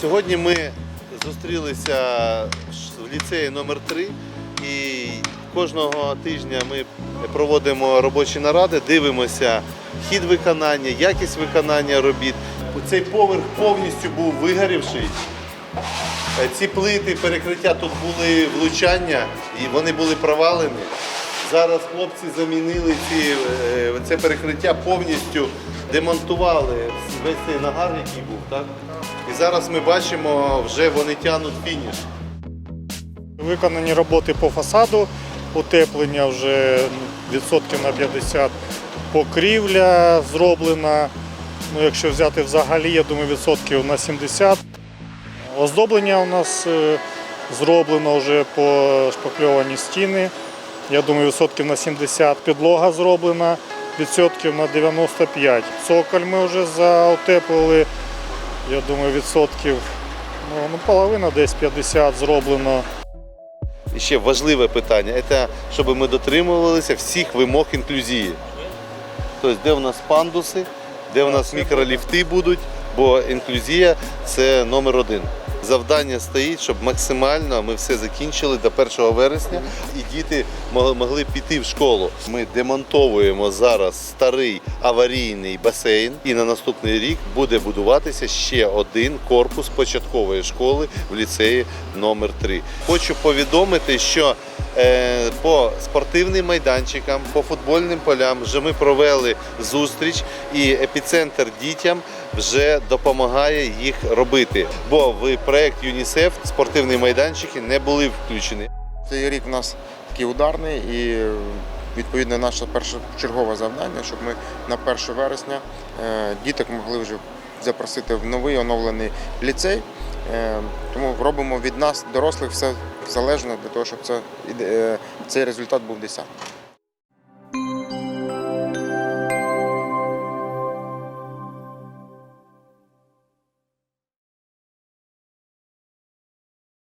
Сьогодні ми зустрілися в ліцеї номер 3 і кожного тижня ми проводимо робочі наради, дивимося хід виконання, якість виконання робіт. Цей поверх повністю був вигорівший. Ці плити перекриття тут були влучання і вони були провалені. Зараз хлопці замінили ці, е, це перекриття повністю демонтували весь цей нагар, який був, так? І зараз ми бачимо, вже вони тягнуть фініш. Виконані роботи по фасаду, утеплення вже відсотків на 50, покрівля зроблена. Ну, якщо взяти взагалі, я думаю, відсотків на 70. Оздоблення у нас е, зроблено вже по шпакльовані стіни. Я думаю, відсотків на 70. Підлога зроблена, відсотків на 95. Цоколь ми вже заутеплили. Я думаю, відсотків ну, ну, половина десь 50 зроблено. І ще важливе питання це щоб ми дотримувалися всіх вимог інклюзії. Тобто, де в нас пандуси, де в нас мікроліфти будуть, бо інклюзія це номер один. Завдання стоїть, щоб максимально ми все закінчили до 1 вересня і діти могли піти в школу. Ми демонтовуємо зараз старий аварійний басейн, і на наступний рік буде будуватися ще один корпус початкової школи в ліцеї номер 3 Хочу повідомити, що е, по спортивним майданчикам, по футбольним полям вже ми провели зустріч, і епіцентр дітям вже допомагає їх робити. Бо в проект ЮНІСЕФ спортивні майданчики не були включені. Цей рік у нас такий ударний і відповідно наше першочергове завдання, щоб ми на 1 вересня е, діток могли вже запросити в новий оновлений ліцей. Е, Тому робимо від нас, дорослих, все залежно для того, щоб це, е, цей результат був десятий.